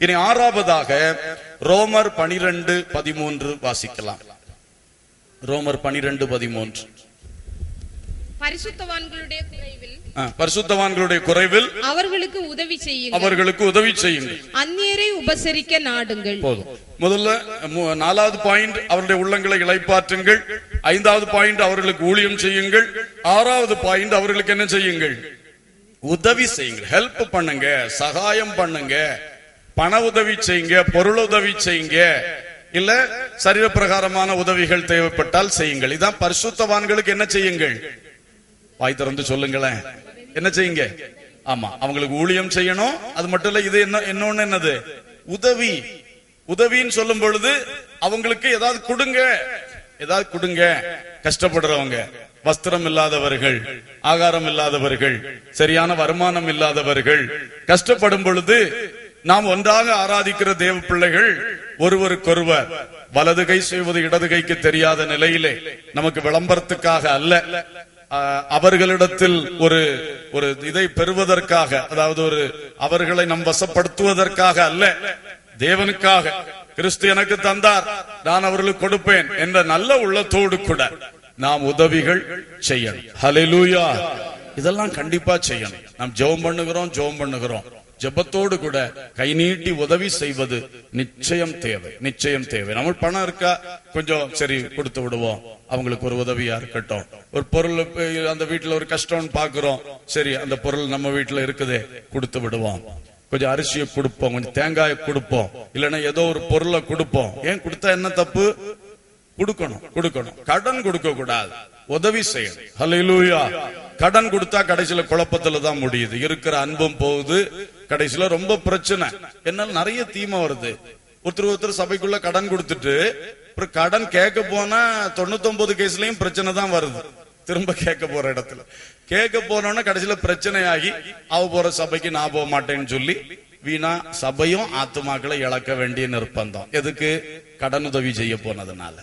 இனி ஆறாவதாக ரோமர் பனிரெண்டு பதிமூன்று வாசிக்கலாம். ரோமர் பனிரெண்டு பதிமூன்று. பரிசுத்தவான்களுடைய குறைவில் ஆ, பரிசுத்தவான்களுடைய குறைவில் அவர்களுக்கு உதவி செய்யுங்கள். அவர்களுக்கு உதவி செய்யுங்கள். அந்நியரை உபசரிக்க நாடுங்கள். போதும். முதல்ல நாலாவது பாயிண்ட் அவருடைய உள்ளங்களை இளைப்பாற்றுங்கள். ஐந்தாவது பாயிண்ட் அவர்களுக்கு ஊழியம் செய்யுங்கள். ஆறாவது பாயிண்ட் அவர்களுக்கு என்ன செய்யுங்கள்? உதவி செய்யுங்கள். ஹெல்ப் பண்ணுங்க சகாயம் பண்ணுங்க. பண உதவி செய்யுங்க பொருள் உதவி செய்யுங்க. இல்ல சரீர பிரகாரமான உதவிகள் தேவைப்பட்டால் செய்யுங்கள். இதான் பரிசுத்தவான்களுக்கு என்ன செய்யுங்கள்? வாய் திறந்து சொல்லுங்களேன். என்ன செய்யுங்க? ஆமா அவங்களுக்கு ஊழியம் செய்யணும். அது மட்டும் இல்ல இது என்ன இன்னொன்னு என்னது? உதவி. உதவின்னு சொல்லும் பொழுது அவங்களுக்கு ஏதாவது கொடுங்க. ஏதாவது கொடுங்க. கஷ்டப்படுறவங்க. வஸ்திரம் இல்லாதவர்கள் ஆகாரம் இல்லாதவர்கள் சரியான வருமானம் இல்லாதவர்கள். கஷ்டப்படும் பொழுது நாம் ஒன்றாக ஆராதிக்கிற தேவ பிள்ளைகள் ஒருவருக்கொருவர் வலது கை செய்வது இடது கைக்கு தெரியாத நிலையிலே நமக்கு விளம்பரத்துக்காக அல்ல. அவர்களிடத்தில் ஒரு ஒரு இதை பெறுவதற்காக அதாவது ஒரு அவர்களை நம் வசப்படுத்துவதற்காக அல்ல. தேவனுக்காக கிறிஸ்து எனக்கு தந்தார் நான் அவர்களுக்கு கொடுப்பேன் என்ற நல்ல உள்ளத்தோடு கூட நாம் உதவிகள் செய்யணும். ஹalleluya இதெல்லாம் கண்டிப்பா செய்யணும். நாம் ஜெபம் பண்ணுகிறோம் ஜெபம் பண்ணுகிறோம். ஜெபத்தோடு கூட கை நீட்டி உதவி செய்வது நிச்சயம் தேவை நிச்சயம் தேவை. நம்ம பணம் இருக்கா கொஞ்சம் சரி கொடுத்து விடுவோம். அவங்களுக்கு ஒரு உதவியா இருக்கட்டும். ஒரு பொருள் அந்த வீட்டுல ஒரு கஷ்டம்னு பாக்குறோம். சரி அந்த பொருள் நம்ம வீட்டுல இருக்குதே கொடுத்து விடுவோம். கொஞ்சம் அரிசியை கொடுப்போம் கொஞ்சம் தேங்காயை கொடுப்போம். இல்லைன்னா ஏதோ ஒரு பொருளை கொடுப்போம். ஏன் கொடுத்தா என்ன தப்பு? கொடுக்கணும் கொடுக்கணும். கடன் கொடுக்க கூடாது. உதவி செய்யணும். கடன் கொடுத்தா கடைசியில குழப்பத்துல தான் முடியுது. இருக்கிற அன்பும் போகுது கடைசியில ரொம்ப பிரச்சனை. என்னால நிறைய தீமை வருது. ஒருத்தர் ஒருத்தர் சபைக்குள்ள கடன் கொடுத்துட்டு அப்புறம் கடன் கேட்க போனா தொண்ணூத்தி கேஸ்லயும் பிரச்சனை தான் வருது. திரும்ப கேட்க போற இடத்துல. கேட்க போனோம்னா கடைசியில பிரச்சனையாகி அவ போற சபைக்கு நான் போக மாட்டேன்னு சொல்லி வீணா சபையும் ஆத்துமாக்களை இழக்க வேண்டிய நிர்பந்தம். எதுக்கு? கடன் உதவி செய்ய போனதுனால.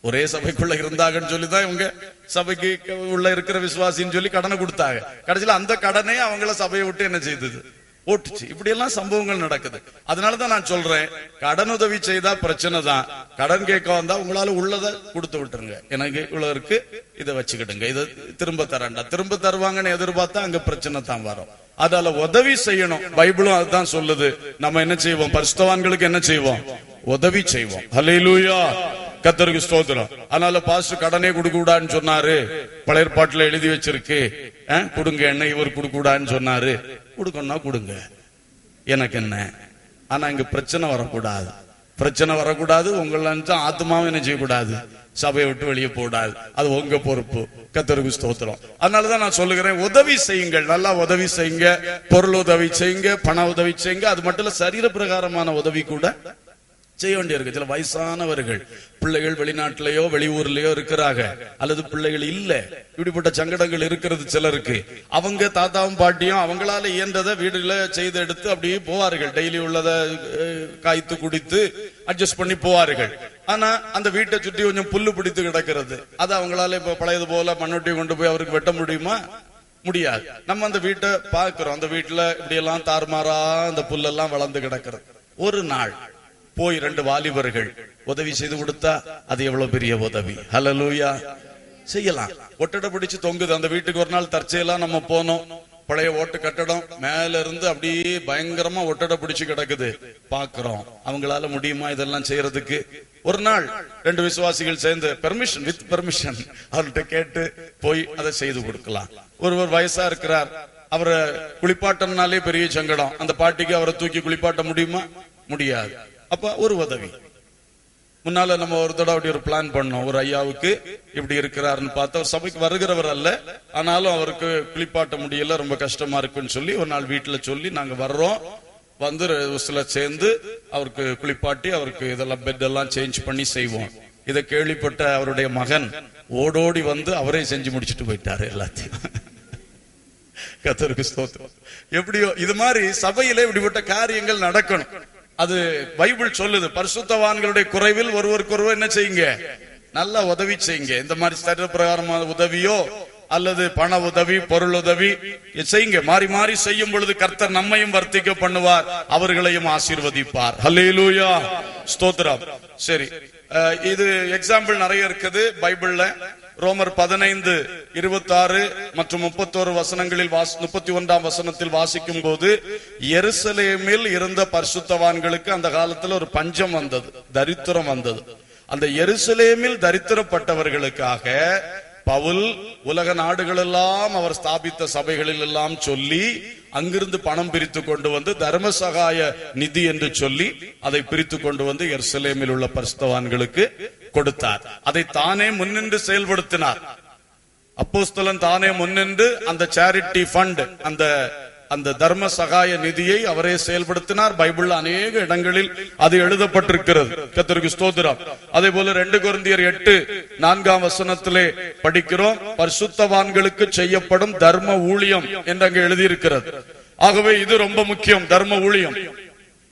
ஒரே சபைக்குள்ள இருந்தாங்கன்னு சொல்லிதான் இவங்க சபைக்கு உள்ள இருக்கிற விசுவாசின்னு சொல்லி கடனை கொடுத்தாங்க. கடைசியில அந்த கடனே அவங்கள சபையை விட்டு என்ன செய்தது? ஓட்டுச்சு இப்படி எல்லாம் சம்பவங்கள் நடக்குது. அதனாலதான் நான் சொல்றேன் கடன் உதவி செய்தா பிரச்சனை தான். கடன் கேட்க வந்தா உங்களால உள்ளதை கொடுத்து விட்டுருங்க. எனக்கு இவ்வளவு இருக்கு இதை வச்சுக்கிடுங்க. இதை திரும்ப தரேன்டா. திரும்ப தருவாங்கன்னு எதிர்பார்த்தா அங்க பிரச்சனை தான் வரும். அதால உதவி செய்யணும். பைபிளும் அதுதான் சொல்லுது. நம்ம என்ன செய்வோம்? பரிசுத்தவான்களுக்கு என்ன செய்வோம்? உதவி செய்வோம். ஹalleluya. கத்தருக்கு ஸ்தோத்திரம். அதனால பாஸ்டர் கடனே கொடுக்க கூடாதுன்னு சொன்னாரு. பழைய ஏற்பாட்டுல எழுதி வச்சிருக்கு. கொடுங்க என்ன இவர் கொடுக்க கூடாதுன்னு சொன்னாரு. கொடுக்கணும்னா கொடுங்க. எனக்கு என்ன? ஆனா இங்க பிரச்சனை வரக்கூடாது. பிரச்சனை வரக்கூடாது உங்களை ஆத்மாவும் என்ன செய்யக்கூடாது? சபையை விட்டு வெளியே போடாது. அது உங்க பொறுப்பு. கத்தருக்கு ஸ்தோத்திரம். அதனாலதான் நான் சொல்லுகிறேன் உதவி செய்யுங்கள். நல்லா உதவி செய்யுங்க. பொருள் உதவி செய்யுங்க. பண உதவி செய்யுங்க. அது மட்டும் இல்ல சரீர பிரகாரமான உதவி கூட செய்ய வேண்டியிருக்கு சில வயசானவர்கள் பிள்ளைகள் வெளிநாட்டிலேயோ வெளியூர்லயோ இருக்கிறாங்க. அல்லது பிள்ளைகள் இல்ல. இப்படிப்பட்ட சங்கடங்கள் இருக்கிறது சிலருக்கு. அவங்க தாத்தாவும் பாட்டியும் அவங்களால இயன்றதை வீடுல செய்து எடுத்து அப்படியே போவார்கள். டெய்லி உள்ளதை காய்த்து குடித்து அட்ஜஸ்ட் பண்ணி போவார்கள். ஆனா அந்த வீட்டை சுற்றி கொஞ்சம் புல்லு பிடித்து கிடக்கிறது. அது அவங்களால இப்ப பழையது போல மண்ணொட்டி கொண்டு போய் அவருக்கு வெட்ட முடியுமா? முடியாது. நம்ம அந்த வீட்டை பாக்குறோம் அந்த வீட்டுல இப்படி எல்லாம் தாறுமாறா அந்த புல்லெல்லாம் வளர்ந்து கிடக்கிறது. ஒரு நாள் போய் ரெண்டு வாலிபர்கள் உதவி செய்து கொடுத்தா அது எவ்வளவு பெரிய உதவி. ஹலலூயா செய்யலாம். ஒட்டடை பிடிச்சு தொங்குது. அந்த வீட்டுக்கு ஒரு நாள் தற்செயலா நம்ம போனோம். பழைய ஓட்டு கட்டடம் மேல இருந்து அப்படியே பயங்கரமா ஒட்டடை பிடிச்சு கிடக்குது. பாக்குறோம். அவங்களால முடியுமா இதெல்லாம் செய்யறதுக்கு? ஒரு நாள் ரெண்டு விசுவாசிகள் சேர்ந்து பெர்மிஷன் வித் பெர்மிஷன் அவர்கிட்ட கேட்டு போய் அதை செய்து கொடுக்கலாம். ஒருவர் வயசா இருக்கிறார். அவரை குளிப்பாட்டம்னாலே பெரிய சங்கடம். அந்த பாட்டிக்கு அவரை தூக்கி குளிப்பாட்ட முடியுமா? முடியாது. அப்ப ஒரு உதவி. முன்னால நம்ம ஒரு தடவை அப்படி ஒரு பிளான் பண்ணோம். ஒரு ஐயாவுக்கு இப்படி இருக்கிறாருன்னு பார்த்தா அவர் சபைக்கு வருகிறவர் அல்ல. ஆனாலும் அவருக்கு குளிப்பாட்ட முடியல ரொம்ப கஷ்டமா இருக்குன்னு சொல்லி ஒரு நாள் வீட்டுல சொல்லி நாங்க வர்றோம். வந்து ஒரு சில சேர்ந்து அவருக்கு குளிப்பாட்டி அவருக்கு இதெல்லாம் பெட் எல்லாம் சேஞ்ச் பண்ணி செய்வோம். இதை கேள்விப்பட்ட அவருடைய மகன் ஓடோடி வந்து அவரே செஞ்சு முடிச்சிட்டு போயிட்டாரு எல்லாத்தையும். கத்தருக்கு ஸ்தோத்திரம். எப்படியோ இது மாதிரி சபையில இப்படிப்பட்ட காரியங்கள் நடக்கணும். அது பைபிள் சொல்லுது பரிசுத்தவான்களுடைய குறைவில் ஒருவருக்கொருவர் என்ன செய்யுங்க? நல்லா உதவி செய்யுங்க. இந்த மாதிரி சட்ட பிரகாரமான உதவியோ அல்லது பண உதவி பொருள் உதவி செய்யுங்க. மாறி மாறி செய்யும் பொழுது கர்த்தர் நம்மையும் வர்த்திக்க பண்ணுவார் அவர்களையும் ஆசீர்வதிப்பார். ஹல்லேலூயா ஸ்தோத்திரம். சரி. இது எக்ஸாம்பிள் நிறைய இருக்குது பைபிள்ல. ரோமர் பதினைந்து இருபத்தாறு மற்றும் முப்பத்தோரு வசனங்களில் முப்பத்தி ஒன்றாம் வசனத்தில் வாசிக்கும் போது எருசலேமில் இருந்த பரிசுத்தவான்களுக்கு அந்த காலத்துல ஒரு பஞ்சம் வந்தது தரித்திரம் வந்தது. அந்த எருசலேமில் தரித்திரப்பட்டவர்களுக்காக பவுல் உலக நாடுகளெல்லாம் அவர் ஸ்தாபித்த சபைகளில் எல்லாம் சொல்லி அங்கிருந்து பணம் பிரித்து கொண்டு வந்து தர்ம சகாய நிதி என்று சொல்லி அதை பிரித்து கொண்டு வந்து எருசலேமில் உள்ள பரிசுத்தவான்களுக்கு கொடுத்தார். அதை தானே முன்னின்று செயல்படுத்தினார். அப்போஸ்தலன் தானே முன்னின்று அந்த சேரிட்டி ஃபண்ட் அந்த அந்த தர்ம சகாய நிதியை அவரே செயல்படுத்தினார். பைபிள் அநேக இடங்களில் அது எழுதப்பட்டிருக்கிறது. கத்தருக்கு ஸ்தோத்திரம். அதே போல ரெண்டு குருந்தியர் எட்டு நான்காம் வசனத்திலே படிக்கிறோம். பரிசுத்தவான்களுக்கு செய்யப்படும் தர்ம ஊழியம் என்று அங்கு எழுதியிருக்கிறது. ஆகவே இது ரொம்ப முக்கியம் தர்ம ஊழியம்.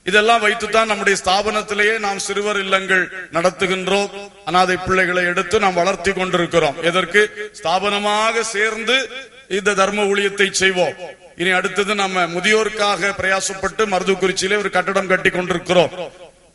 இதெல்லாம் வைத்துதான் நம்முடைய ஸ்தாபனத்திலேயே நாம் சிறுவர் இல்லங்கள் நடத்துகின்றோம். அனாதை பிள்ளைகளை எடுத்து நாம் வளர்த்தி கொண்டிருக்கிறோம். எதற்கு? ஸ்தாபனமாக சேர்ந்து இந்த தர்ம ஊழியத்தை செய்வோம். இனி அடுத்தது நம்ம முதியோருக்காக பிரயாசப்பட்டு மருதுக்குறிச்சியிலே ஒரு கட்டடம் கட்டி கொண்டிருக்கிறோம்.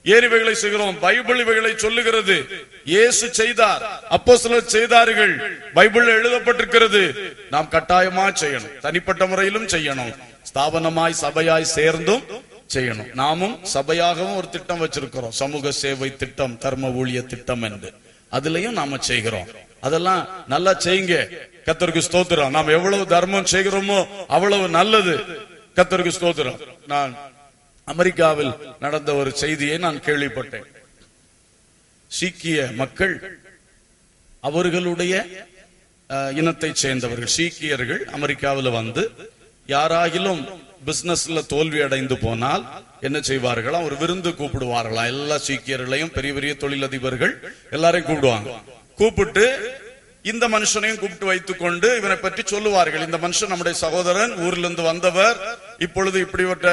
ஏறிவைகளை செய்கிறோம். பைபிள் இவைகளை சொல்லுகிறது. இயேசு செய்தார். அப்போ சிலர் செய்தார்கள். பைபிள் எழுதப்பட்டிருக்கிறது. நாம் கட்டாயமா செய்யணும். தனிப்பட்ட முறையிலும் செய்யணும். ஸ்தாபனமாய் சபையாய் சேர்ந்தும் செய்யணும். நாமும் சபையாகவும் ஒரு திட்டம் வச்சிருக்கிறோம். சமூக சேவை திட்டம் தர்ம ஊழிய திட்டம் என்று. அதுலயும் நாம செய்கிறோம். அதெல்லாம் நல்லா செய்யுங்க. கத்தருக்கு ஸ்தோத்திரம். நாம் எவ்வளவு தர்மம் செய்கிறோமோ அவ்வளவு நல்லது. கத்தருக்கு ஸ்தோத்திரம். நான் அமெரிக்காவில் நடந்த ஒரு செய்தியை நான் கேள்விப்பட்டேன். சீக்கிய மக்கள் அவர்களுடைய இனத்தை சேர்ந்தவர்கள். சீக்கியர்கள் அமெரிக்காவில் வந்து யாராகிலும் பிசினஸ்ல தோல்வி அடைந்து போனால் என்ன செய்வார்களாம் ஒரு விருந்து கூப்பிடுவார்களாம் எல்லா சீக்கியர்களையும் பெரிய பெரிய தொழிலதிபர்கள் எல்லாரையும் கூப்பிடுவாங்க. கூப்பிட்டு இந்த மனுஷனையும் கூப்பிட்டு வைத்துக் கொண்டு இவனை பற்றி சொல்லுவார்கள். இந்த மனுஷன் நம்முடைய சகோதரன் ஊர்ல இருந்து வந்தவர். இப்பொழுது இப்படிப்பட்ட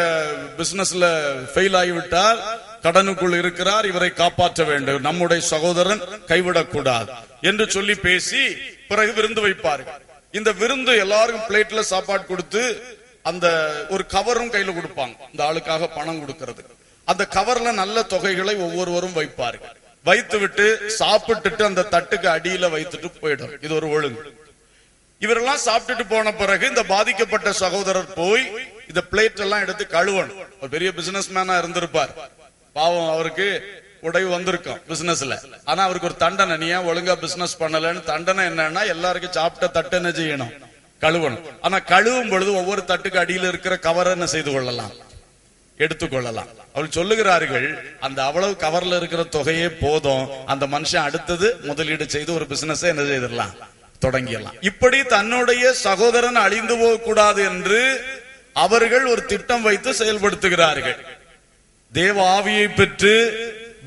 பிசினஸ்ல ஃபெயில் ஆகிவிட்டால் கடனுக்குள் இருக்கிறார். இவரை காப்பாற்ற வேண்டும். நம்முடைய சகோதரன் கைவிடக்கூடாது என்று சொல்லி பேசி பிறகு விருந்து வைப்பார்கள். இந்த விருந்து எல்லாருக்கும் பிளேட்ல சாப்பாடு கொடுத்து அந்த ஒரு கவரும் கையில கொடுப்பாங்க. இந்த ஆளுக்காக பணம் கொடுக்கறது. அந்த கவர்ல நல்ல தொகைகளை ஒவ்வொருவரும் வைப்பார்கள். வைத்து விட்டு சாப்பிட்டுட்டு அந்த தட்டுக்கு அடியில வைத்துட்டு போயிடும். இது ஒரு ஒழுங்கு. இவரெல்லாம் சாப்பிட்டுட்டு போன பிறகு இந்த பாதிக்கப்பட்ட சகோதரர் போய் இந்த பிளேட் எல்லாம் எடுத்து கழுவணும். ஒரு பெரிய பிசினஸ் மேனா இருந்திருப்பார். பாவம் அவருக்கு உடைவு வந்திருக்கும் பிசினஸ்ல ஆனா அவருக்கு ஒரு தண்டனை. நீ ஏன் ஒழுங்கா பிசினஸ் பண்ணலன்னு? தண்டனை என்னன்னா எல்லாருக்கும் சாப்பிட்ட தட்டு என்ன செய்யணும்? கழுவணும். ஆனா கழுவும் பொழுது ஒவ்வொரு தட்டுக்கு அடியில் இருக்கிற கவரை என்ன செய்து கொள்ளலாம்? எடுத்துக்கொள்ளலாம் அவள் சொல்லுகிறார்கள் அந்த அவ்வளவு கவர்ல இருக்கிற தொகையே போதும். அந்த மனுஷன் அடுத்தது முதலீடு செய்து ஒரு பிசினஸ் என்ன செய்திடலாம்? தொடங்கிடலாம். இப்படி தன்னுடைய சகோதரன் அழிந்து போக கூடாது என்று அவர்கள் ஒரு திட்டம் வைத்து செயல்படுத்துகிறார்கள். தேவ ஆவியை பெற்று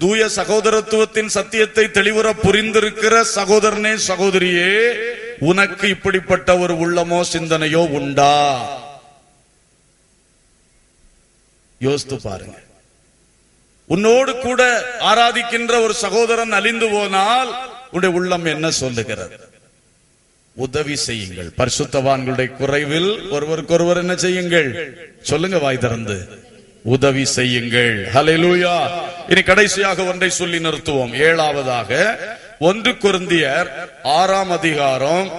தூய சகோதரத்துவத்தின் சத்தியத்தை தெளிவுற புரிந்திருக்கிற சகோதரனே சகோதரியே உனக்கு இப்படிப்பட்ட ஒரு உள்ளமோ சிந்தனையோ உண்டா? யோசித்து பாருங்க. உன்னோடு கூட ஆராதிக்கின்ற ஒரு சகோதரன் அழிந்து போனால் உன்னுடைய உள்ளம் என்ன சொல்லுகிறது? உதவி செய்யுங்கள். பரிசுத்தவான்களுடைய குறைவில் ஒருவருக்கொருவர் என்ன செய்யுங்கள்? சொல்லுங்க வாய் திறந்து. உதவி செய்யுங்கள். ஹalleluya. இனி கடைசியாக ஒன்றை சொல்லி நிறுத்துவோம். ஏழாவதாக ஒன்று குருந்தியர் ஆறாம் அதிகாரம்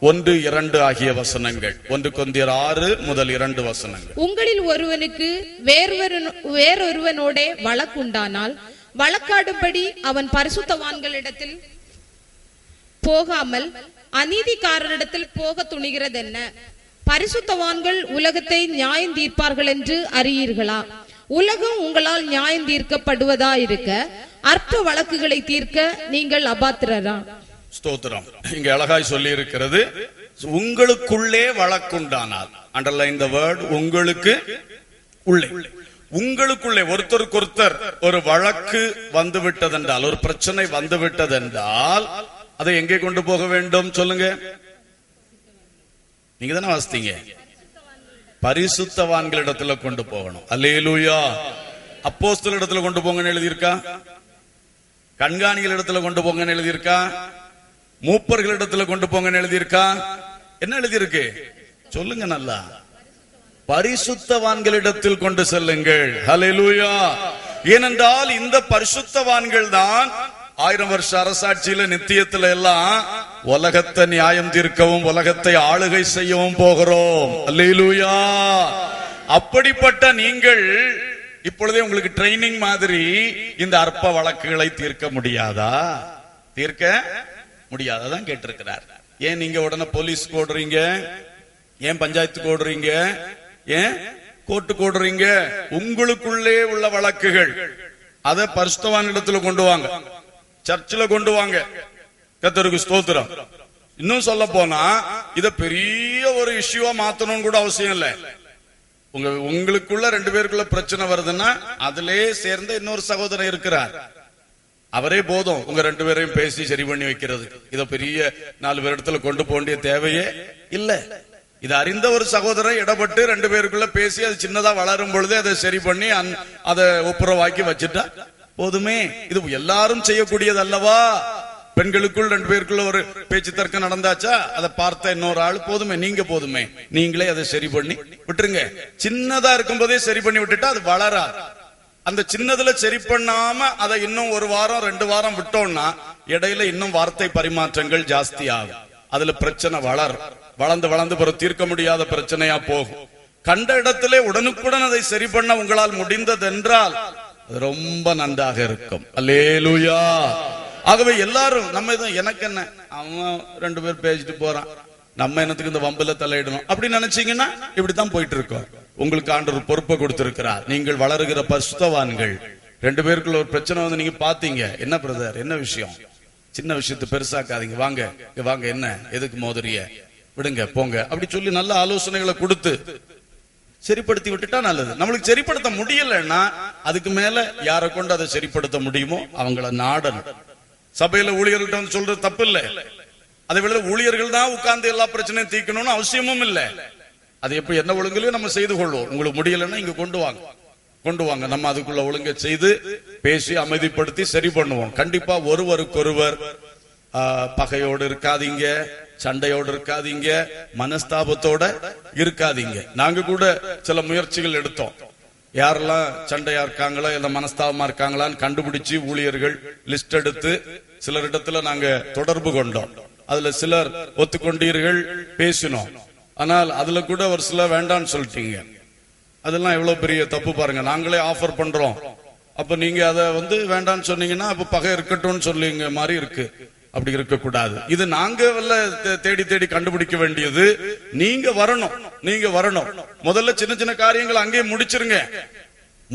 ஒன்று இரண்டு ஆகிய வசனங்கள். ஒன்று கொந்தியர் ஆறு முதல் இரண்டு வசனங்கள். உங்களில் ஒருவனுக்கு வேறொரு வேறொருவனோட வழக்குண்டானால் வழக்காடும்படி அவன் பரிசுத்தவான்களிடத்தில் போகாமல் அநீதிக்காரனிடத்தில் போக துணிகிறது என்ன பரிசுத்தவான்கள் உலகத்தை நியாயம் தீர்ப்பார்கள் என்று அறியீர்களா? உலகம் உங்களால் நியாயம் தீர்க்கப்படுவதா இருக்க அற்ப வழக்குகளை தீர்க்க நீங்கள் அபாத்திரரா? ஸ்தோத்திரம். இங்க அழகாய் சொல்லி இருக்கிறது உங்களுக்குள்ளே வழக்குண்டானால் அண்டர்லைன் த வேர்ட் உங்களுக்கு உள்ளே. உங்களுக்குள்ளே ஒருத்தருக்கு ஒருத்தர் ஒரு வழக்கு வந்து விட்டதென்றால் ஒரு பிரச்சனை வந்து விட்டதென்றால் அதை எங்கே கொண்டு போக வேண்டும்? சொல்லுங்க. நீங்க தானே வாசித்தீங்க? பரிசுத்தவான்களிடத்துல கொண்டு போகணும். அல்லேலூயா. அப்போஸ்தல் இடத்துல கொண்டு போங்கன்னு எழுதியிருக்கா? கண்காணிகள் இடத்துல கொண்டு போங்கன்னு எழுதியிருக்கா? மூப்பர்கள் இடத்துல கொண்டு போங்கன்னு எழுதியிருக்கா? என்ன எழுதியிருக்கு? சொல்லுங்க நல்லா. பரிசுத்தவான்களிடத்தில் கொண்டு செல்லுங்கள். ஹலெலூயா ஏனென்றால் இந்த பரிசுத்தவான்கள் தான் ஆயிரம் வருஷ அரசாட்சியில நித்தியத்துல எல்லாம் உலகத்தை நியாயம் தீர்க்கவும் உலகத்தை ஆளுகை செய்யவும் போகிறோம். அல்லேலூயா. அப்படிப்பட்ட நீங்கள் இப்பொழுதே உங்களுக்கு ட்ரைனிங் மாதிரி இந்த அற்ப வழக்குகளை தீர்க்க முடியாதா? தீர்க்க முடியாததான் கேட்டிருக்கிறார். ஏன் நீங்க உடனே போலீஸ் ஓடுறீங்க ஏன் பஞ்சாயத்துக்கு ஓடுறீங்க ஏன் கோர்ட்டுக்கு ஓடுறீங்க உங்களுக்குள்ளே உள்ள வழக்குகள். அதை பரிசுத்தவான் இடத்துல கொண்டு வாங்க. சர்ச்சில் கொண்டு வாங்க. கத்தருக்கு ஸ்தோத்திரம். இன்னும் சொல்ல போனா இத பெரிய ஒரு இஷ்யூவா மாத்தணும்னு கூட அவசியம் இல்லை. உங்க உங்களுக்குள்ள ரெண்டு பேருக்குள்ள பிரச்சனை வருதுன்னா அதிலே சேர்ந்த இன்னொரு சகோதரன் இருக்கிறார். அவரே போதும் உங்க ரெண்டு பேரையும் பேசி சரி பண்ணி வைக்கிறது. இத பெரிய நாலு பேர் இடத்துல கொண்டு போக வேண்டிய தேவையே இல்ல. இது அறிந்த ஒரு சகோதரன் இடப்பட்டு ரெண்டு பேருக்குள்ள பேசி அது சின்னதா வளரும் பொழுது அதை சரி பண்ணி அந்- அதை ஒப்புரவாக்கி வச்சுட்டா போதுமே. இது எல்லாரும் செய்யக்கூடியது அல்லவா பெண்களுக்குள் ரெண்டு பேருக்குள்ள ஒரு பேச்சு தர்க்கம் நடந்தாச்சா? அதை பார்த்த இன்னொரு ஆள் போதுமே நீங்க போதுமே. நீங்களே அதை சரி பண்ணி விட்டுருங்க. சின்னதா இருக்கும்போதே சரி பண்ணி விட்டுட்டா அது வளராது. அந்த சின்னதுல சரி பண்ணாம அதை இன்னும் ஒரு வாரம் ரெண்டு வாரம் விட்டோம்னா இடையில இன்னும் வார்த்தை பரிமாற்றங்கள் ஜாஸ்தி ஆகும். அதுல பிரச்சனை வளரும். வளர்ந்து வளர்ந்து பிறகு தீர்க்க முடியாத பிரச்சனையா போகும். கண்ட இடத்திலே உடனுக்குடன் அதை சரி பண்ண உங்களால் முடிந்ததென்றால் என்றால் ரொம்ப நன்றாக இருக்கும். அல்லேலூயா. ஆகவே எல்லாரும் நம்ம இதான் எனக்கு என்ன? அவன் ரெண்டு பேர் பேசிட்டு போறான். நம்ம என்னத்துக்கு இந்த வம்புல தலையிடணும்? அப்படி நினைச்சீங்கன்னா இப்படித்தான் போயிட்டு இருக்கோம் உங்களுக்கு ஆண்டவர் பொறுப்பை கொடுத்திருக்கிறார். நீங்கள் வளருகிற பசுத்தவான்கள். ரெண்டு பேருக்குள்ள ஒரு பிரச்சனை வந்து நீங்க பாத்தீங்க. என்ன பிரதர்? என்ன விஷயம்? சின்ன விஷயத்தை பெருசாக்காதீங்க. வாங்க. வாங்க. என்ன? எதுக்கு மோதிரிய? விடுங்க போங்க. அப்படி சொல்லி நல்ல ஆலோசனைகளை கொடுத்து சரிப்படுத்தி விட்டுட்டா நல்லது. நம்மளுக்கு சரிப்படுத்த முடியலன்னா அதுக்கு மேல யாரை கொண்டு அதை சரிப்படுத்த முடியுமோ அவங்கள நாடணும். சபையில ஊழியர்கிட்ட வந்து சொல்றது தப்பு இல்ல அதே வேளை ஊழியர்கள் தான் உட்கார்ந்து எல்லா பிரச்சனையும் தீர்க்கணும்னு அவசியமும் இல்ல. அது எப்ப என்ன ஒழுங்குலயும் நம்ம செய்து கொள்வோம். உங்களுக்கு முடியலன்னா இங்க கொண்டு வாங்க. கொண்டு வாங்க. நம்ம அதுக்குள்ள ஒழுங்க செய்து பேசி அமைதிப்படுத்தி சரி பண்ணுவோம். கண்டிப்பா ஒருவருக்கொருவர் ஆ, பகையோடு இருக்காதீங்க. சண்டையோடு இருக்காதீங்க மனஸ்தாபத்தோட இருக்காதீங்க. நாங்க கூட சில முயற்சிகள் எடுத்தோம். யாரெல்லாம் சண்டையா இருக்காங்களா இல்ல மனஸ்தாபமா இருக்காங்களான்னு கண்டுபிடிச்சு ஊழியர்கள் லிஸ்ட் எடுத்து சிலரிடத்துல நாங்க தொடர்பு கொண்டோம். அதுல சிலர் ஒத்துக்கொண்டீர்கள் பேசினோம். ஆனால் அதுல கூட ஒரு சிலர் வேண்டாம்னு சொல்லிட்டீங்க. அதெல்லாம் எவ்வளவு பெரிய தப்பு பாருங்க. நாங்களே ஆஃபர் பண்றோம். அப்ப நீங்க அதை வந்து வேண்டாம்னு சொன்னீங்கன்னா அப்ப பகை இருக்கட்டும்னு சொல்லிங்க மாதிரி இருக்கு. அப்படி இருக்கக்கூடாது. இது நாங்க வல்ல தேடி தேடி கண்டுபிடிக்க வேண்டியது. நீங்க வரணும். நீங்க வரணும். முதல்ல சின்ன சின்ன காரியங்கள் அங்கேயே முடிச்சிருங்க.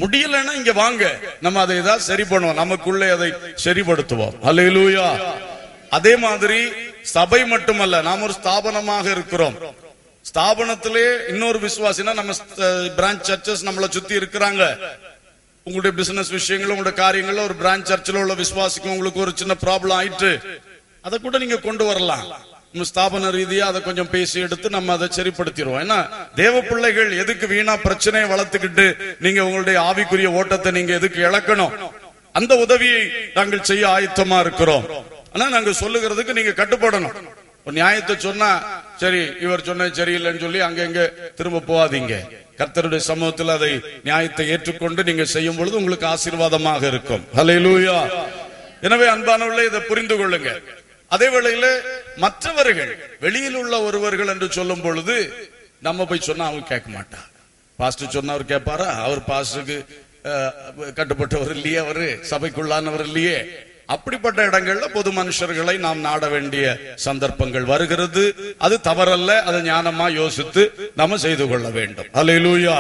முடியலன்னா இங்க வாங்க. நம்ம அதை ஏதாவது சரி பண்ணுவோம். நமக்குள்ளே அதை சரிப்படுத்துவோம். அல்லா அதே மாதிரி சபை மட்டுமல்ல நாம் ஒரு ஸ்தாபனமாக இருக்கிறோம். ஸ்தாபனத்திலே இன்னொரு விசுவாசினா நம்ம பிரான்ச் சர்ச்சஸ் நம்மளை சுத்தி இருக்கிறாங்க. உங்களுடைய பிசினஸ் விஷயங்களும் உங்களுடைய காரியங்களும் ஒரு பிரான்ச் சர்ச்சில் உள்ள விசுவாசிக்கும் உங்களுக்கு ஒரு சின்ன ப்ராப்ளம் ஆயிட்டு அதை கூட நீங்க கொண்டு வரலாம். ஸ்தாபன ரீதியா அதை கொஞ்சம் பேசி எடுத்து நம்ம அதை சரிப்படுத்திடுவோம். ஏன்னா தேவ பிள்ளைகள் எதுக்கு வீணா பிரச்சனையை வளர்த்துக்கிட்டு நீங்க உங்களுடைய ஆவிக்குரிய ஓட்டத்தை நீங்க எதுக்கு இழக்கணும்? அந்த உதவியை நாங்கள் செய்ய ஆயத்தமா இருக்கிறோம். ஆனா நாங்க சொல்லுகிறதுக்கு நீங்க கட்டுப்படணும். நியாயத்தை சொன்னா சரி இவர் சொன்ன சரியில்லைன்னு சொல்லி அங்க இங்க திரும்ப போகாதீங்க. கர்த்தருடைய சமூகத்தில் அதை நியாயத்தை ஏற்றுக்கொண்டு நீங்க செய்யும் பொழுது உங்களுக்கு ஆசீர்வாதமாக இருக்கும். ஹalleluya எனவே அன்பானவர்களே இதை புரிந்து கொள்ளுங்க அதே வேளையில மற்றவர்கள் வெளியில் உள்ள ஒருவர்கள் என்று சொல்லும் பொழுது நம்ம போய் சொன்னா அவங்க கேட்க மாட்டா பாஸ்டர் சொன்னா அவர் கேட்பாரா? அவர் பாஸ்டருக்கு கட்டுப்பட்டவர் இல்லையே அவரு? சபைக்குள்ளானவர் இல்லையே? அப்படிப்பட்ட இடங்கள்ல பொது மனுஷர்களை நாம் நாட வேண்டிய சந்தர்ப்பங்கள் வருகிறது. அது தவறல்ல அதை ஞானமா யோசித்து நாம செய்து கொள்ள வேண்டும். அலையிலூயா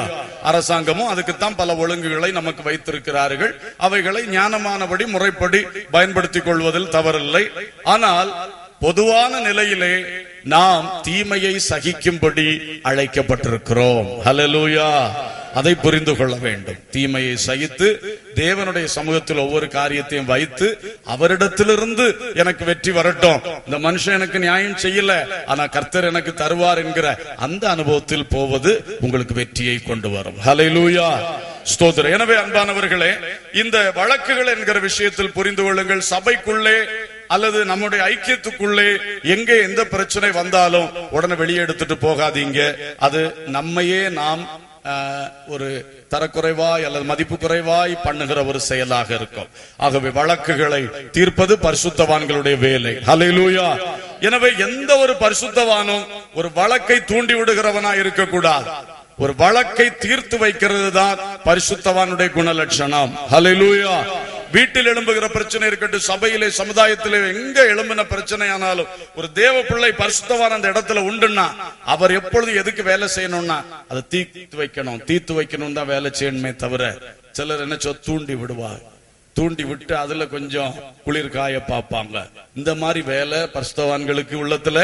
அரசாங்கமும் அதுக்குத்தான் பல ஒழுங்குகளை நமக்கு வைத்திருக்கிறார்கள். அவைகளை ஞானமானபடி முறைப்படி பயன்படுத்திக் கொள்வதில் தவறில்லை. ஆனால் பொதுவான நிலையிலே நாம் தீமையை சகிக்கும்படி அழைக்கப்பட்டிருக்கிறோம். ஹலலூயா அதை புரிந்து கொள்ள வேண்டும். தீமையை சகித்து தேவனுடைய சமூகத்தில் ஒவ்வொரு காரியத்தையும் வைத்து அவரிடத்திலிருந்து எனக்கு வெற்றி வரட்டும். இந்த மனுஷன் எனக்கு நியாயம் செய்யல ஆனா கர்த்தர் எனக்கு தருவார் என்கிற அந்த அனுபவத்தில் போவது உங்களுக்கு வெற்றியை கொண்டு வரும். ஹalleluya ஸ்தோத்திரம். எனவே அன்பானவர்களே இந்த வழக்குகள் என்கிற விஷயத்தில் புரிந்து கொள்ளுங்கள். சபைக்குள்ளே அல்லது நம்முடைய ஐக்கியத்துக்குள்ளே எங்கே எந்த பிரச்சனை வந்தாலும் உடனே வெளியே எடுத்துட்டு போகாதீங்க. அது நம்மையே நாம் ஒரு தரக்குறைவாய் அல்லது மதிப்பு குறைவாய் பண்ணுகிற ஒரு செயலாக இருக்கும். ஆகவே வழக்குகளை தீர்ப்பது பரிசுத்தவான்களுடைய வேலை. ஹalleluya எனவே எந்த ஒரு பரிசுத்தவானும் ஒரு வழக்கை தூண்டி விடுகிறவனா இருக்கக்கூடாது. ஒரு வழக்கை தீர்த்து வைக்கிறது தான் பரிசுத்தவானுடைய குணலட்சணம். ஹalleluya வீட்டில் எழும்புகிற பிரச்சனை இருக்கட்டும் சபையிலே சமுதாயத்திலே எங்க எழும்பின பிரச்சனை ஆனாலும் ஒரு தேவ பிள்ளை பரிசுத்தவான் அந்த இடத்துல உண்டுன்னா அவர் எப்பொழுது எதுக்கு வேலை செய்யணும்னா அதை தீர்த்து வைக்கணும். தீர்த்து வைக்கணும் தான் வேலை செய்யணுமே தவிர சிலர் என்ன சொல் தூண்டி விடுவார். தூண்டி விட்டு அதுல கொஞ்சம் குளிர் காய பார்ப்பாங்க. இந்த மாதிரி வேலை பரிசுத்தவான்களுக்கு உள்ளத்துல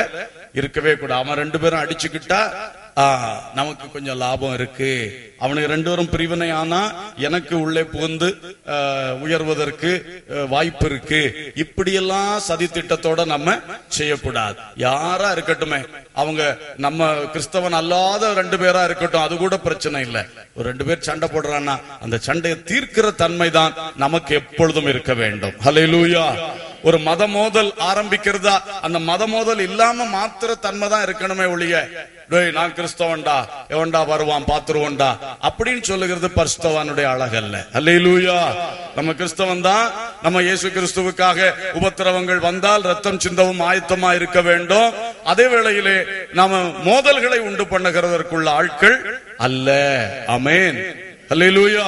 இருக்கவே கூடாது. அவன் ரெண்டு பேரும் அடிச்சுக்கிட்டா நமக்கு கொஞ்சம் லாபம் இருக்கு. அவனுக்கு ரெண்டு பேரும் பிரிவினை ஆனா எனக்கு உள்ளே புகுந்து உயர்வதற்கு வாய்ப்பு இருக்கு. இப்படியெல்லாம் சதி திட்டத்தோட நம்ம செய்யக்கூடாது. யாரா இருக்கட்டுமே அவங்க நம்ம கிறிஸ்தவன் அல்லாத ரெண்டு பேரா இருக்கட்டும் அது கூட பிரச்சனை இல்ல. ஒரு ரெண்டு பேர் சண்டை போடுறான்னா அந்த சண்டையை தீர்க்கிற தன்மை தான் நமக்கு எப்பொழுதும் இருக்க வேண்டும். ஹalleluya. ஒரு மத மோதல் ஆரம்பிக்கிறதா அந்த மத மோதல் இல்லாம மாத்திர தன்மை தான் இருக்கணுமே ஒழிய டேய் நான் கிறிஸ்தவன்டா. எவன்டா வருவான் பாத்துருவோண்டா அப்படின்னு சொல்லுகிறது பரிசுத்தவானுடைய அழகல்ல. அல்லேலூயா. நம்ம கிறிஸ்தவன் தான் நம்ம இயேசு கிறிஸ்துவுக்காக உபத்திரவங்கள் வந்தால் ரத்தம் சிந்தவும் ஆயத்தமா இருக்க வேண்டும். அதே வேளையிலே நாம மோதல்களை உண்டு பண்ணுகிறதற்குள்ள ஆட்கள் அல்ல. அமேன் அல்லேலூயா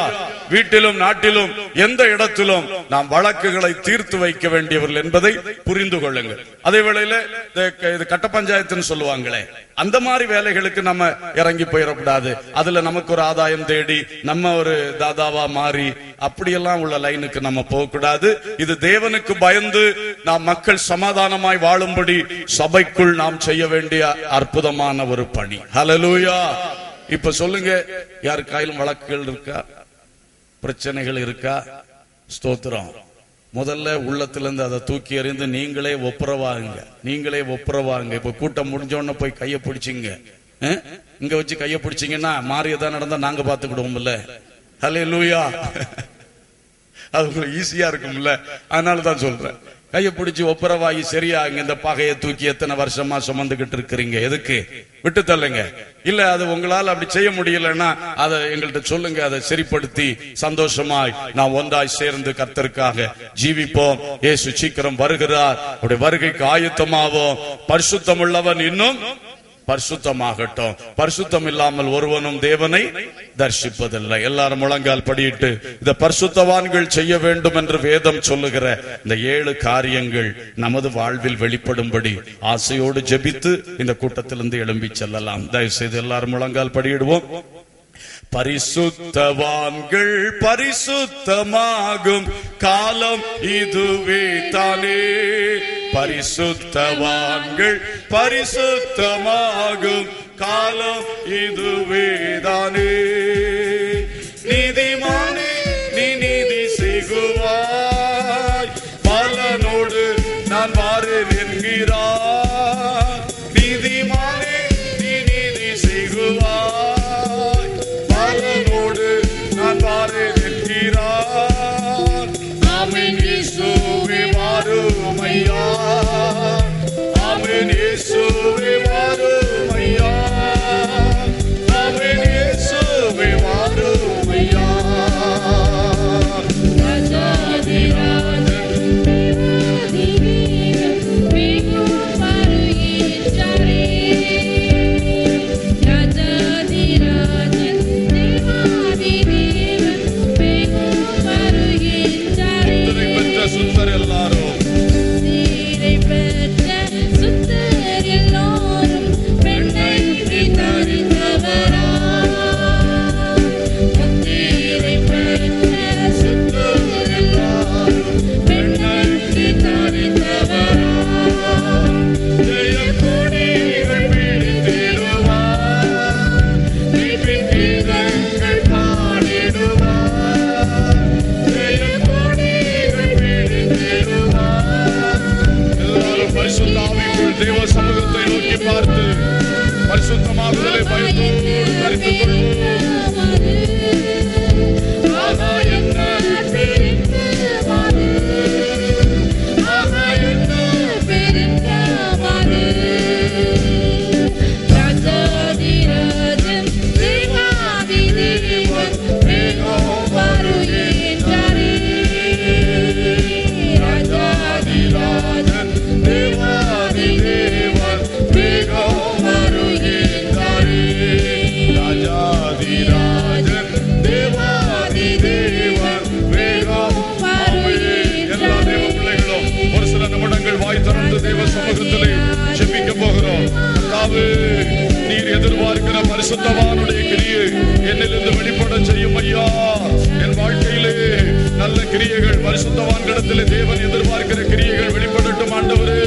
வீட்டிலும் நாட்டிலும் எந்த இடத்திலும் நாம் வழக்குகளை தீர்த்து வைக்க வேண்டியவர்கள் என்பதை புரிந்து கொள்ளுங்கள். அதே வேளையில இது- கட்ட பஞ்சாயத்துன்னு சொல்லுவாங்களே அந்த மாதிரி வேலைகளுக்கு நம்ம இறங்கி போயிடக்கூடாது. அதுல நமக்கு ஒரு ஆதாயம் தேடி நம்ம ஒரு தாதாவா மாறி அப்படியெல்லாம் உள்ள லைனுக்கு நம்ம போகக்கூடாது. இது தேவனுக்கு பயந்து நாம் மக்கள் சமாதானமாய் வாழும்படி சபைக்குள் நாம் செய்ய வேண்டிய அற்புதமான ஒரு பணி. ஹலலூயா இப்ப சொல்லுங்க யார் வழக்குகள் இருக்கா? பிரச்சனைகள் இருக்கா? ஸ்தோத்திரம். முதல்ல உள்ளத்திலிருந்து அதை தூக்கி எறிந்து நீங்களே ஒப்புரவாகுங்க. நீங்களே ஒப்புரவாகுங்க. இப்ப கூட்டம் முடிஞ்ச போய் கையை பிடிச்சிங்க. இங்க வச்சு கையை பிடிச்சீங்கன்னா மாறியதான் நடந்தா நாங்க பாத்துக்கிடுவோம்ல ஹலே லூயா அது உங்களுக்கு ஈஸியா இருக்கும்ல. அதனால தான் சொல்றேன். கையை பிடிச்சி ஒப்புரவாகி சரியா இங்க இந்த பகையை தூக்கி எத்தனை வருஷமா சுமந்துகிட்டு இருக்கிறீங்க? எதுக்கு? விட்டு தள்ளுங்க. இல்ல அது உங்களால அப்படி செய்ய முடியலன்னா அதை எங்கள்கிட்ட சொல்லுங்க அதை சரிப்படுத்தி சந்தோஷமாய் நாம் ஒன்றாய் சேர்ந்து கத்தருக்காக ஜீவிப்போம். ஏசு சீக்கிரம் வருகிறார். அப்படி வருகைக்கு ஆயத்தமாவோம். பரிசுத்தம் உள்ளவன் இன்னும் பரிசுத்தமாகட்டும். பரிசுத்தம் இல்லாமல் ஒருவனும் தேவனை தரிசிப்பதில்லை. எல்லாரும் முழங்கால் படியிட்டு இந்த பரிசுத்தவான்கள் செய்ய வேண்டும் என்று வேதம் சொல்லுகிற இந்த ஏழு காரியங்கள் நமது வாழ்வில் வெளிப்படும்படி ஆசையோடு ஜெபித்து இந்த கூட்டத்திலிருந்து எழும்பி செல்லலாம். தயவு செய்து எல்லாரும் முழங்கால் படியிடுவோம். பரிசுத்தவான்கள் பரிசுத்தமாகும் காலம் இதுவே தானே. பரிசுத்தவான்கள் பரிசுத்தமாகும் காலம் இதுவே தானே. நீதிமானே நீ நீதி செய்குவாய். பலனோடு நான் மாறு பரிசுத்தவான்களிடத்தில் தேவன் எதிர்பார்க்கிற கிரியைகள் வெளிப்படட்டும் ஆண்டவரே.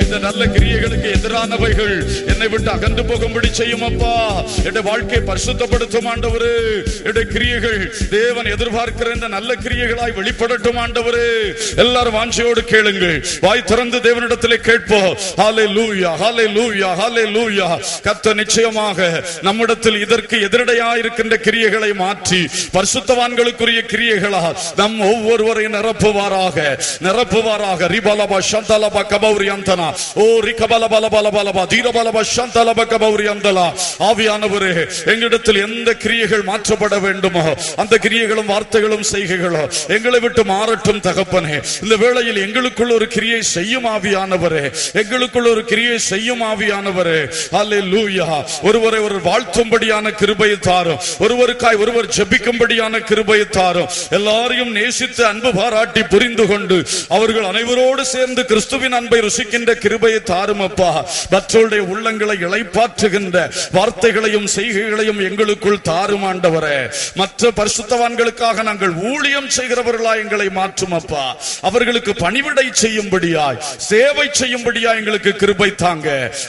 இந்த நல்ல கிரியைகளுக்கு எதிரானவைகள் என்னை விட்டு அகன்று போகும்படி செய்யும் அப்பா. என் வாழ்க்கை பரிசுத்தப்படுத்தும் ஆண்டவரு. என்னுடைய கிரியைகள் தேவன் எதிர்பார்க்கிற இந்த நல்ல கிரியைகளாய் வெளிப்படட்டும் ஆண்டவரு. எல்லாரும் வாஞ்சியோடு கேளுங்கள். வாய் திறந்து தேவனிடத்திலே கேட்போம். லூயா ஹாலே லூயா கர்த்த நிச்சயமாக நம்மிடத்தில் இதற்கு எதிரடையாய் இருக்கின்ற கிரியைகளை மாற்றி பரிசுத்தவான்களுக்குரிய கிரியைகளா நம் ஒவ்வொருவரையும் நிரப்புவாராக நிரப்புவாராக ரிபலப சந்தலப கபௌரியந்தனா ஓ ரிகபல பல பல பலபா தீரபலப சந்தலப கபௌரியந்தலா ஆவியானவரே எங்களிடத்தில் எந்த கிரியைகள் மாற்றப்பட வேண்டுமோ? அந்த கிரியைகளும் வார்த்தைகளும் செய்கைகளோ? எங்களை விட்டு மாறட்டும் தகப்பனே. இந்த வேளையில் எங்களுக்குள் ஒரு கிரியை செய்யும் ஆவியானவரே. எங்களுக்குள் ஒரு கிரியை செய்யும் ஆவியானவரே. அல்லேலூயா. ஒருவரை ஒரு வாழ்த்தும்படியான கிருபையை தாரும். ஒருவருக்காய் ஒருவர் ஜெபிக்கும்படியான கிருபையை தாரும். எல்லாரையும் நேசித்து அன்பு பாராட்டி புரிந்து கொண்டு அவர்கள் அனைவரும் அனைவரோடு சேர்ந்து கிறிஸ்துவின் அன்பை ருசிக்கின்ற கிருபையை தாருமப்பா. மற்றவருடைய உள்ளங்களை இளைப்பாற்றுகின்ற வார்த்தைகளையும் செய்கைகளையும் எங்களுக்குள் தாரும் ஆண்டவரே. மற்ற பரிசுத்தவான்களுக்காக நாங்கள் ஊழியம் செய்கிறவர்களா எங்களை மாற்றும் அப்பா அவர்களுக்கு பணிவிடை செய்யும்படியாய் சேவை செய்யும்படியா எங்களுக்கு கிருபை தாங்க.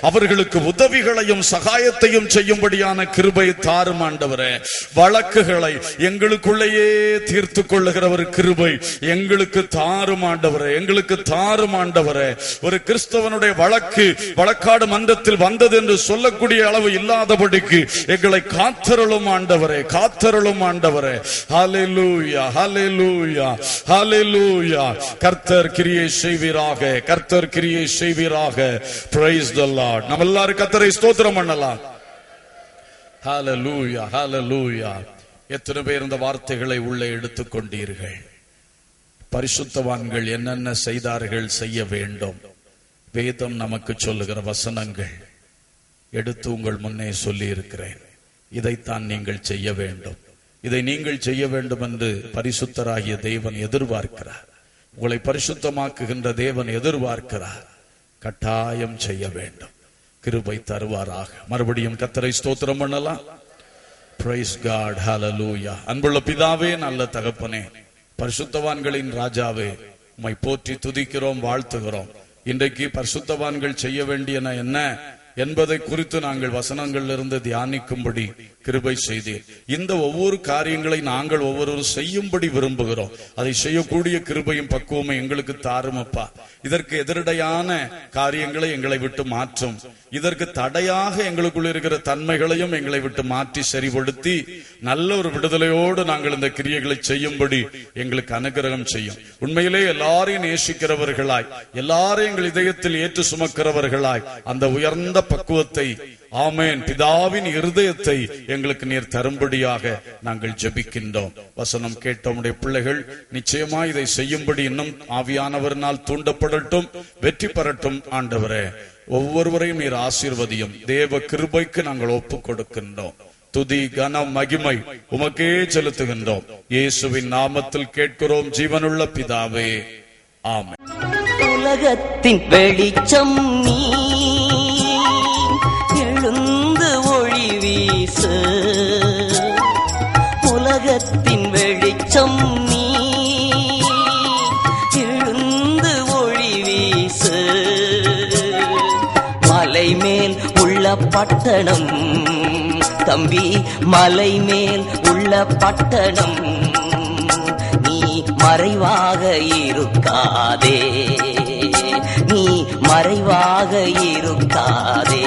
அவர்களுக்கு உதவிகளையும் சகாயத்தையும் செய்யும்படியான கிருபை தாரும் ஆண்டவரே. வழக்குகளை எங்களுக்குள்ளேயே தீர்த்து கொள்ளுகிற ஒரு கிருபை எங்களுக்கு தாரும் ஆண்டவரே. எங்களுக்கு தாரும் ஆண்டவரே ஒரு கிறிஸ்தவனுடைய வழக்கு வழக்காடு மன்றத்தில் வந்தது என்று சொல்லக்கூடிய அளவு இல்லாதபடிக்கு எங்களை காத்தருளும் ஆண்டவரே காத்தருளும் ஆண்டவரே. ஹalleluya ஹalleluya ஹalleluya. கர்த்தர் கிரியை செய்வீராக கர்த்தர் கிரியை செய்வீராக. Praise the lord. நம்ம எல்லாரும் கர்த்தரை ஸ்தோத்திரம் பண்ணலாம். ஹalleluya ஹalleluya. எத்தனை பேர் இந்த வார்த்தைகளை உள்ளே எடுத்துக்கொண்டீர்கள்? பரிசுத்தவான்கள் என்னென்ன செய்தார்கள் செய்ய வேண்டும். வேதம் நமக்கு சொல்லுகிற வசனங்கள் எடுத்து உங்கள் முன்னே சொல்லி இருக்கிறேன் இதைத்தான் நீங்கள் செய்ய வேண்டும். இதை நீங்கள் செய்ய வேண்டும் என்று பரிசுத்தராகிய தேவன் எதிர்பார்க்கிறார். உங்களை பரிசுத்தமாக்குகின்ற தேவன் எதிர்பார்க்கிறார். கட்டாயம் செய்ய வேண்டும். கிருபை தருவாராக. மறுபடியும் கத்தரை ஸ்தோத்திரம் பண்ணலாம். பிரைஸ் காட் ஹலலூயா அன்புள்ள பிதாவே நல்ல தகப்பனே பரிசுத்தவான்களின் ராஜாவே உம்மை போற்றி துதிக்கிறோம் வாழ்த்துகிறோம். இன்றைக்கு பரிசுத்தவான்கள் செய்ய வேண்டியன என்ன? என்பதை குறித்து நாங்கள் வசனங்களிலிருந்து தியானிக்கும்படி கிருபை செய்தீர். இந்த ஒவ்வொரு காரியங்களை நாங்கள் ஒவ்வொருவரும் செய்யும்படி விரும்புகிறோம். அதை செய்யக்கூடிய கிருபையும் பக்குவமும் எங்களுக்கு தாருமப்பா இதற்கு எதிரடையான காரியங்களை எங்களை விட்டு மாற்றும். இதற்கு தடையாக எங்களுக்குள் இருக்கிற தன்மைகளையும் எங்களை விட்டு மாற்றி சரிபடுத்தி நல்ல ஒரு விடுதலையோடு நாங்கள் இந்த கிரியைகளை செய்யும்படி எங்களுக்கு அனுகிரகம் செய்யும். உண்மையிலே எல்லாரையும் நேசிக்கிறவர்களாய் எல்லாரையும் எங்கள் இதயத்தில் ஏற்று சுமக்கிறவர்களாய் அந்த உயர்ந்த பக்குவத்தை ஆமேன் பிதாவின் இருதயத்தை எங்களுக்கு நீர் தரும்படியாக நாங்கள் ஜெபிக்கின்றோம். வசனம் கேட்டவனுடைய பிள்ளைகள் நிச்சயமா இதை செய்யும்படி இன்னும் ஆவியானவரினால் தூண்டப்படட்டும் வெற்றி பெறட்டும் ஆண்டவரே. ஒவ்வொருவரையும் நீர் ஆசீர்வதியும். தேவ கிருபைக்கு நாங்கள் ஒப்புக் கொடுக்கின்றோம் துதி கனம் மகிமை உமக்கே செலுத்துகின்றோம். இயேசுவின் நாமத்தில் கேட்கிறோம் ஜீவனுள்ள பிதாவே. ஆமே உலகத்தின் வெளிச்சம் நீ ஒளி உலகத்தின் வெளிச்சம் நீ. எழுந்து ஒளி வீசு. மலை மேல் உள்ள பட்டணம். தம்பி மலை மேல் உள்ள பட்டணம். நீ மறைவாக இருக்காதே. நீ மறைவாக இருக்காதே.